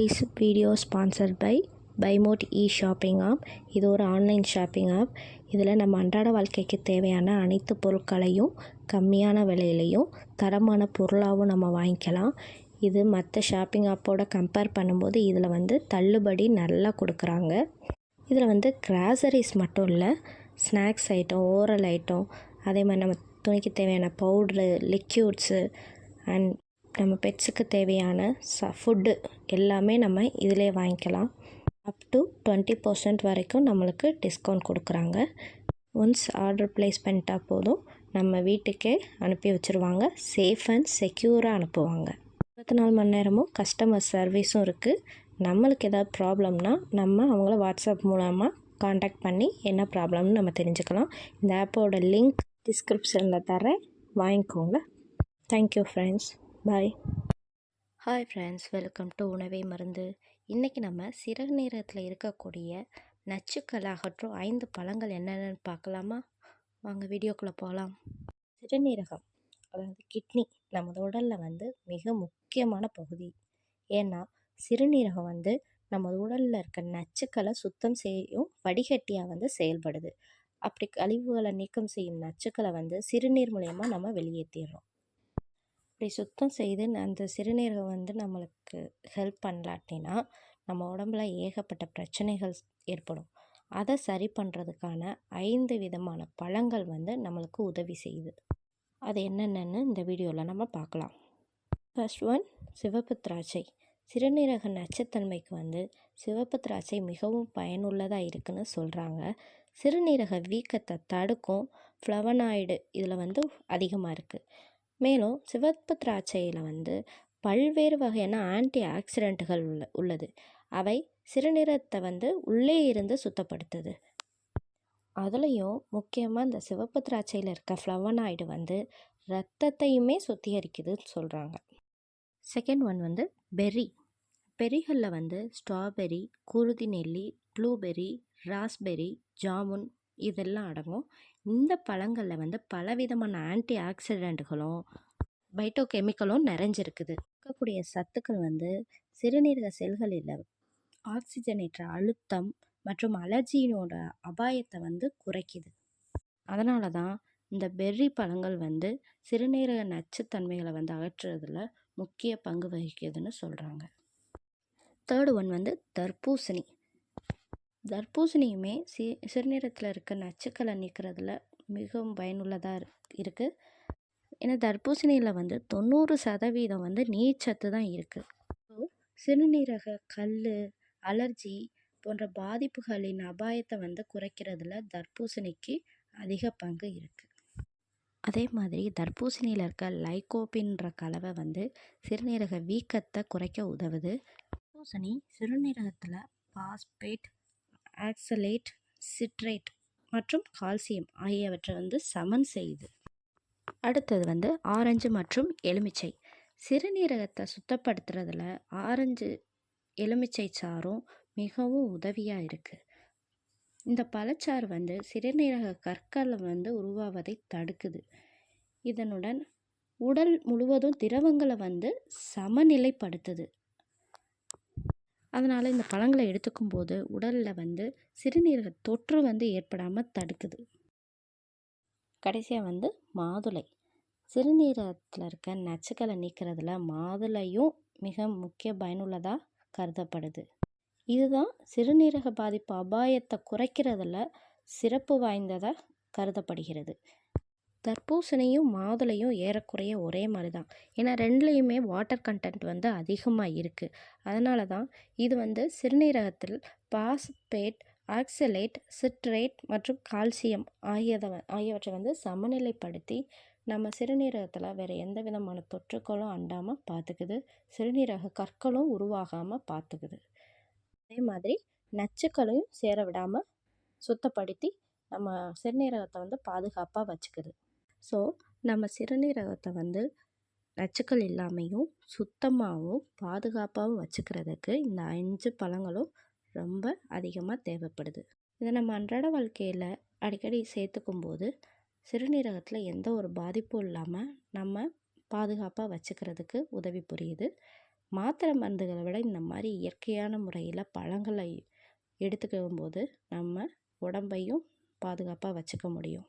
This video sponsored by Bymot e shopping app இது ஒரு online shopping app இதில் நம்ம அன்றாட வாழ்க்கைக்கு தேவையான அனைத்து பொருட்களையும் கம்மியான விலையிலையும் தரமான பொருளாகவும் நம்ம வாங்கிக்கலாம். இது மற்ற ஷாப்பிங் ஆப்போட கம்பேர் பண்ணும்போது இதில் வந்து தள்ளுபடி நல்லா கொடுக்குறாங்க. இதில் வந்து கிராசரிஸ் மட்டும் இல்லை ஸ்நாக்ஸ் ஐட்டம் ஓரல் ஐட்டம் அதே மாதிரி நம்ம துணிக்கு தேவையான பவுட்ரு லிக்யூட்ஸு அண்ட் நம்ம பெட்ஸுக்கு தேவையான ச ஃபுட்டு எல்லாமே நம்ம இதிலே வாங்கிக்கலாம். அப் டு டுவெண்ட்டி பர்சன்ட் வரைக்கும் நம்மளுக்கு டிஸ்கவுண்ட் கொடுக்குறாங்க. ஒன்ஸ் ஆர்டர் ப்ளேஸ் பண்ணிட்டா போதும். நம்ம வீட்டுக்கே அனுப்பி வச்சுருவாங்க. சேஃப் அண்ட் செக்யூராக அனுப்புவாங்க. இருபத்தி நாலு மணி நேரமும் கஸ்டமர் சர்வீஸும் இருக்குது நம்மளுக்கு ஏதாவது ப்ராப்ளம்னா நம்ம அவங்கள வாட்ஸ்அப் மூலமாக காண்டாக்ட் பண்ணி என்ன ப்ராப்ளம்னு நம்ம தெரிஞ்சுக்கலாம். இந்த ஆப்போட லிங்க் டிஸ்கிரிப்ஷனில் தரேன் வாங்கிக்கோங்க. Thank you friends bye hi friends welcome to உணவே மருந்து இன்றைக்கி நம்ம சிறுநீரகத்தில் இருக்கக்கூடிய நச்சுக்கள் அகற்றும் ஐந்து பழங்கள் என்னென்னு பார்க்கலாமா வாங்க வீடியோக்குள்ளே போகலாம் சிறுநீரகம் அதாவது கிட்னி நமது உடலில் வந்து மிக முக்கியமான பகுதி ஏன்னா சிறுநீரகம் வந்து நமது உடலில் இருக்க நச்சுக்களை சுத்தம் செய்யும் வடிகட்டியாக வந்து செயல்படுது அப்படி கழிவுகளை நீக்கம் செய்யும் நச்சுக்களை வந்து சிறுநீர் மூலயமா நம்ம வெளியேற்றிடுறோம் அப்படி சுத்தம் செய்து அந்த சிறுநீரகம் வந்து நம்மளுக்கு ஹெல்ப் பண்ணலாட்டினா நம்ம உடம்புல ஏகப்பட்ட பிரச்சனைகள் ஏற்படும். அதை சரி பண்ணுறதுக்கான ஐந்து விதமான பழங்கள் வந்து நம்மளுக்கு உதவி செய்யுது. அது என்னென்னு இந்த வீடியோவில் நம்ம பார்க்கலாம் ஃபர்ஸ்ட் ஒன் சிவப்பு திராட்சை. சிறுநீரக நச்சுத்தன்மைக்கு வந்து சிவப்பு திராட்சை மிகவும் பயனுள்ளதாக இருக்குன்னு சொல்கிறாங்க சிறுநீரக வீக்கத்தை தடுக்கும் ஃப்ளவனாய்டு இதில் வந்து அதிகமாக இருக்குது மேலும் சிவப்பு திராட்சையில் வந்து பல்வேறு வகையான ஆன்டி ஆக்சிடென்ட்டுகள் உள்ள உள்ளது. அவை சிறுநீரத்தை வந்து உள்ளே இருந்து சுத்தப்படுத்துது. அதுலேயும் முக்கியமாக இந்த சிவப்பு திராட்சையில் இருக்க ஃப்ளவனாய்டு வந்து ரத்தத்தையுமே சுத்திகரிக்குதுன்னு சொல்கிறாங்க செகண்ட் ஒன் வந்து பெர்ரி பெரிகளில் வந்து ஸ்ட்ராபெரி குருதி நெல்லி ப்ளூபெர்ரி ராஸ்பெர்ரி ஜாமுன் இதெல்லாம் அடங்கும். இந்த பழங்களில் வந்து பலவிதமான ஆன்டி ஆக்சிடெண்ட்டுகளும் பைட்டோ கெமிக்கலும் நிறைஞ்சிருக்குது. இருக்கக்கூடிய சத்துக்கள் வந்து சிறுநீரக செல்களில் ஆக்சிஜனேற்ற அழுத்தம் மற்றும் அலர்ஜியினோட அபாயத்தை வந்து குறைக்குது. அதனால தான் இந்த பெர்ரி பழங்கள் வந்து சிறுநீரக நச்சுத்தன்மைகளை வந்து அகற்றுறதுல முக்கிய பங்கு வகிக்குதுன்னு சொல்கிறாங்க தேர்டு ஒன் வந்து தர்பூசணி. தர்பூசணியுமே சி சிறுநீரகத்தில் இருக்க நச்சுக்களை நீக்கிறதுல மிகவும் பயனுள்ளதாக இருக்குது ஏன்னா தர்பூசணியில் வந்து தொண்ணூறு சதவீதம் வந்து நீர்ச்சத்து தான் இருக்குது சிறுநீரக கல் அலர்ஜி போன்ற பாதிப்புகளின் அபாயத்தை வந்து குறைக்கிறதுல தர்பூசணிக்கு அதிக பங்கு இருக்குது அதே மாதிரி தர்பூசணியில் இருக்க லைகோபின்ற கலவை வந்து சிறுநீரக வீக்கத்தை குறைக்க உதவுது. தர்பூசணி சிறுநீரகத்தில் பாஸ்பேட் ஆக்சலேட் சிட்ரேட் மற்றும் கால்சியம் ஆகியவற்றை வந்து சமன் செய்யுது அடுத்தது வந்து ஆரஞ்சு மற்றும் எலுமிச்சை. சிறுநீரகத்தை சுத்தப்படுத்துறதுல ஆரஞ்சு எலுமிச்சை சாறும் மிகவும் உதவியாக இருக்குது இந்த பழச்சாறு வந்து சிறுநீரக கற்கள் வந்து உருவாவதை தடுக்குது. இதனுடன் உடல் முழுவதும் திரவங்களை வந்து சமநிலைப்படுத்துது. அதனால் இந்த பழங்களை எடுத்துக்கும் போது உடலில் வந்து சிறுநீரக தொற்று வந்து ஏற்படாமல் தடுக்குது. கடைசியாக வந்து மாதுளை. சிறுநீரகத்தில் இருக்க நச்சுக்களை நீக்கிறதுல மாதுளையும் மிக முக்கிய பயனுள்ளதாக கருதப்படுது. இதுதான் சிறுநீரக பாதிப்பு அபாயத்தை குறைக்கிறதுல சிறப்பு வாய்ந்ததாக கருதப்படுகிறது. தர்பூசணியும் மாதுளையும் ஏறக்குறைய ஒரே மாதிரி தான் ஏன்னா ரெண்டுலேயுமே வாட்டர் கண்டென்ட் வந்து அதிகமாக இருக்குது அதனால தான் இது வந்து சிறுநீரகத்தில் பாஸ்பேட் ஆக்சலேட் சிட்ரேட் மற்றும் கால்சியம் ஆகியதை ஆகியவற்றை வந்து சமநிலைப்படுத்தி நம்ம சிறுநீரகத்தில் வேறு எந்த விதமான தொற்றுக்களும் அண்டாமல் பார்த்துக்குது சிறுநீரக கற்களும் உருவாகாமல் பார்த்துக்குது அதே மாதிரி நச்சுக்களையும் சேர விடாமல் சுத்தப்படுத்தி நம்ம சிறுநீரகத்தை வந்து பாதுகாப்பாக வச்சுக்குது. ஸோ நம்ம சிறுநீரகத்தை வந்து நச்சுக்கள் இல்லாமையும் சுத்தமாகவும் பாதுகாப்பாகவும் வச்சுக்கிறதுக்கு இந்த அஞ்சு பழங்களும் ரொம்ப அதிகமாக தேவைப்படுது. இதை நம்ம அன்றாட வாழ்க்கையில் அடிக்கடி சேர்த்துக்கும் போது சிறுநீரகத்தில் எந்த ஒரு பாதிப்பும் இல்லாமல் நம்ம பாதுகாப்பாக வச்சுக்கிறதுக்கு உதவி புரியுது. மாத்திரை மருந்துகளை விட இந்த மாதிரி இயற்கையான முறையில் பழங்களை எடுத்துக்கும் போது நம்ம உடம்பையும் பாதுகாப்பாக வச்சுக்க முடியும்.